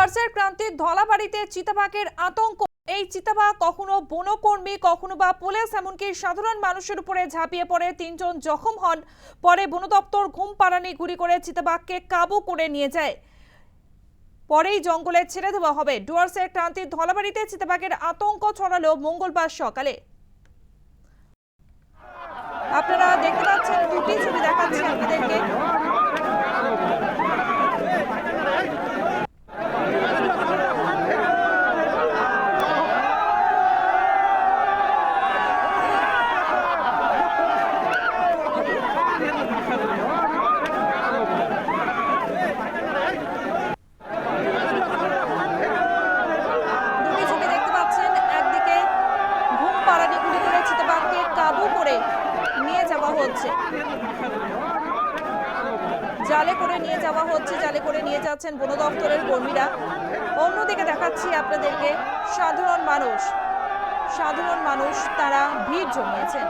ডুয়ার্সের ক্রান্তির ধলাবাড়িতে চিতাবাঘের আতঙ্ক। এই চিতাবাঘ কখনো বনকর্মী, কখনো বা পুলিশ, এমনকি সাধারণ মানুষের উপরে ঝাঁপিয়ে পড়ে তিনজন জখম হন। পরে বন দপ্তর ঘুম পাড়ানি গুলি করে চিতাবাঘকে কাবু করে নিয়ে যায়। পরেই জঙ্গলে ছেড়ে দেওয়া হবে। ডুয়ার্সের ক্রান্তির ধলাবাড়িতে চিতাবাঘের আতঙ্ক ছড়ালো মঙ্গলবার সকালে। আপনারা দেখতে পাচ্ছেন দুটি ছবি দেখাচ্ছি আপনাদেরকে দুটি ছবি দেখতে পাচ্ছেন একদিকে ঘুম পাড়ানি গুলি করে চিতাবাঘকে কাবু করে নিয়ে যাওয়া হচ্ছে। জালে করে নিয়ে যাওয়া হচ্ছে, জালে করে নিয়ে যাচ্ছেন বন দপ্তরের কর্মীরা। অন্যদিকে দেখাচ্ছি আপনাদেরকে সাধারণ মানুষ। সাধারণ মানুষ, তারা ভিড় জমিয়েছেন।